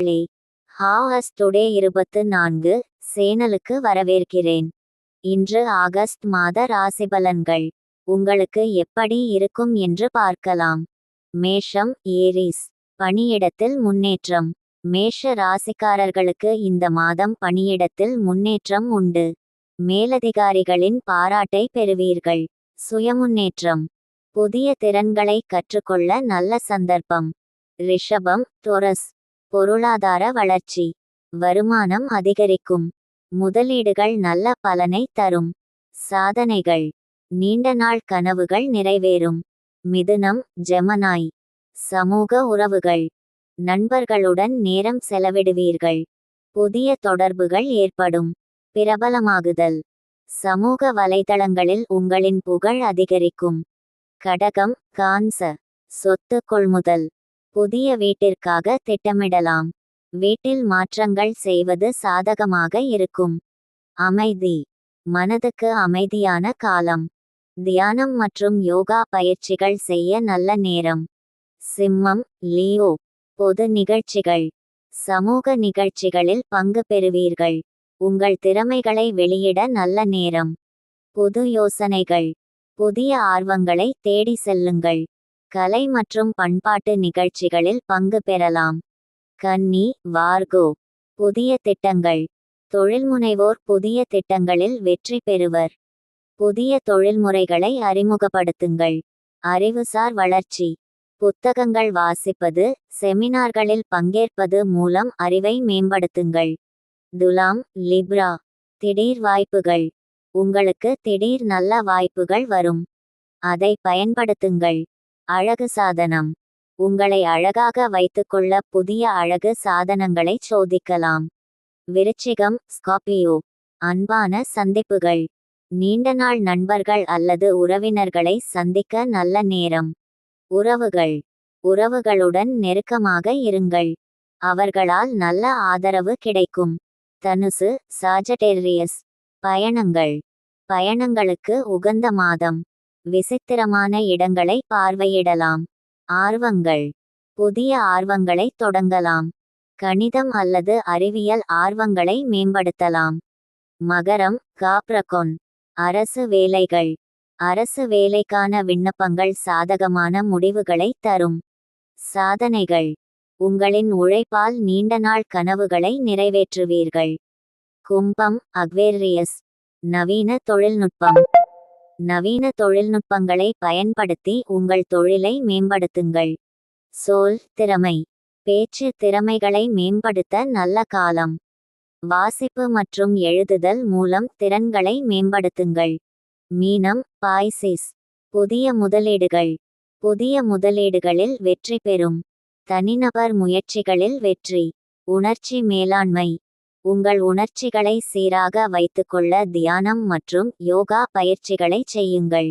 நண்பர்களே has today இருபத்து நான்கு சேனலுக்கு வரவேற்கிறேன். இன்று ஆகஸ்ட் மாத ராசிபலன்கள் உங்களுக்கு எப்படி இருக்கும் என்று பார்க்கலாம். மேஷம் ஏரிஸ் பணியிடத்தில் முன்னேற்றம். மேஷ ராசிக்காரர்களுக்கு இந்த மாதம் பணியிடத்தில் முன்னேற்றம் உண்டு. மேலதிகாரிகளின் பாராட்டை பெறுவீர்கள். சுயமுன்னேற்றம். புதிய திறன்களை கற்றுக்கொள்ள நல்ல சந்தர்ப்பம். ரிஷபம் தொரஸ் பொருளாதார வளர்ச்சி. வருமானம் அதிகரிக்கும். முதலீடுகள் நல்ல பலனை தரும். சாதனைகள். நீண்ட நாள் கனவுகள் நிறைவேறும். மிதுனம் ஜெமனாய். சமூக உறவுகள். நண்பர்களுடன் நேரம் செலவிடுவீர்கள். புதிய தொடர்புகள் ஏற்படும். பிரபலமாகுதல். சமூக வலைதளங்களில் உங்களின் புகழ் அதிகரிக்கும். கடகம் கான்ச. சொத்து கொள்முதல். புதிய வீட்டிற்காக திட்டமிடலாம். வீட்டில் மாற்றங்கள் செய்வது சாதகமாக இருக்கும். அமைதி. மனதுக்கு அமைதியான காலம். தியானம் மற்றும் யோகா பயிற்சிகள் செய்ய நல்ல நேரம். சிம்மம் லியோ. பொது நிகழ்ச்சிகள். சமூக நிகழ்ச்சிகளில் பங்கு பெறுவீர்கள். உங்கள் திறமைகளை வெளியிட நல்ல நேரம். புது யோசனைகள். புதிய ஆர்வங்களை தேடி செல்லுங்கள். கலை மற்றும் பண்பாட்டு நிகழ்ச்சிகளில் பங்கு பெறலாம். கன்னி வார்கோ புதிய திட்டங்கள். தொழில்முனைவோர் புதிய திட்டங்களில் வெற்றி பெறுவர். புதிய தொழில்முறைகளை அறிமுகப்படுத்துங்கள். அறிவுசார் வளர்ச்சி. புத்தகங்கள் வாசிப்பது செமினார்களில் பங்கேற்பது மூலம் அறிவை மேம்படுத்துங்கள். துலாம் லிப்ரா. திடீர் வாய்ப்புகள். உங்களுக்கு திடீர் நல்ல வாய்ப்புகள் வரும். அதை பயன்படுத்துங்கள். அழகு சாதனம். உங்களை அழகாக வைத்துக்கொள்ள புதிய அழகு சாதனங்களை சோதிக்கலாம். விருச்சிகம் ஸ்காபியோ அன்பான சந்திப்புகள். நீண்ட நாள் நண்பர்கள் அல்லது உறவினர்களை சந்திக்க நல்ல நேரம். உறவுகள். உறவுகளுடன் நெருக்கமாக இருங்கள். அவர்களால் நல்ல ஆதரவு கிடைக்கும். தனுசு சாஜடேரியஸ். பயணங்கள். பயணங்களுக்கு உகந்த மாதம். விசித்திரமான இடங்களை பார்வையிடலாம். ஆர்வங்கள். புதிய ஆர்வங்களை தொடங்கலாம். கணிதம் அல்லது அறிவியல் ஆர்வங்களை மேம்படுத்தலாம். மகரம் காப்ரகொன். அரசு வேலைகள். அரசு வேலைக்கான விண்ணப்பங்கள் சாதகமான முடிவுகளை தரும். சாதனைகள். உங்களின் உழைப்பால் நீண்ட நாள் கனவுகளை நிறைவேற்றுவீர்கள். கும்பம் அக்வேரியஸ். நவீன தொழில்நுட்பம். நவீன தொழில்நுட்பங்களை பயன்படுத்தி உங்கள் தொழிலை மேம்படுத்துங்கள். சோல் திறமை. பேச்சு திறமைகளை மேம்படுத்த நல்ல காலம். வாசிப்பு மற்றும் எழுதுதல் மூலம் திறன்களை மேம்படுத்துங்கள். மீனம் பாய்சிஸ். புதிய முதலீடுகள். புதிய முதலீடுகளில் வெற்றி பெறும். தனிநபர் முயற்சிகளில் வெற்றி. உணர்ச்சி மேலாண்மை. உங்கள் உணர்ச்சிகளை சீராக வைத்துக்கொள்ள தியானம் மற்றும் யோகா பயிற்சிகளை செய்யுங்கள்.